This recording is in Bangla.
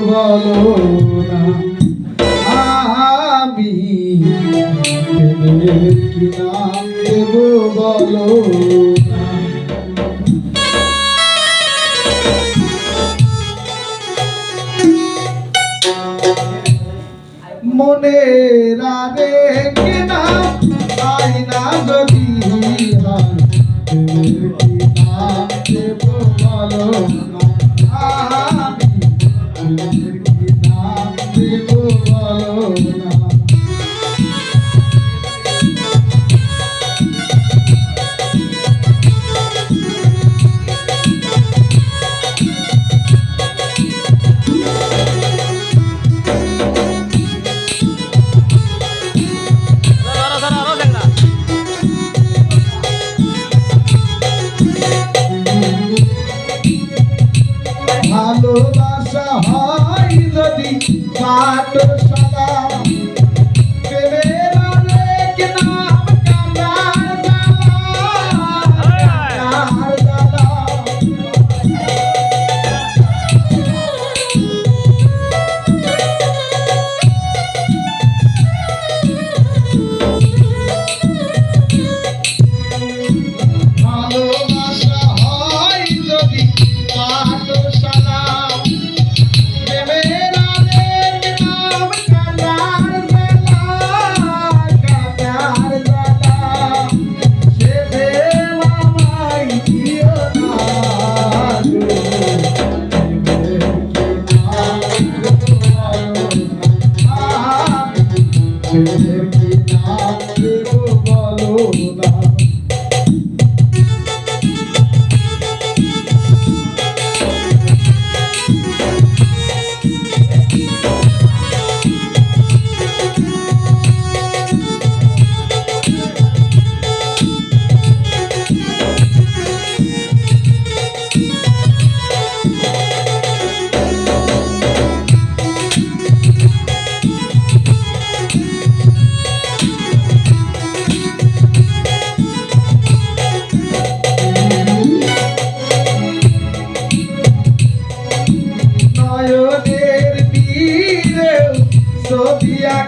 বলো না আমি বলো মনে রাবে কিনা আইনা যদি হার ভালোবাসা হয় যদি কাট সাদা।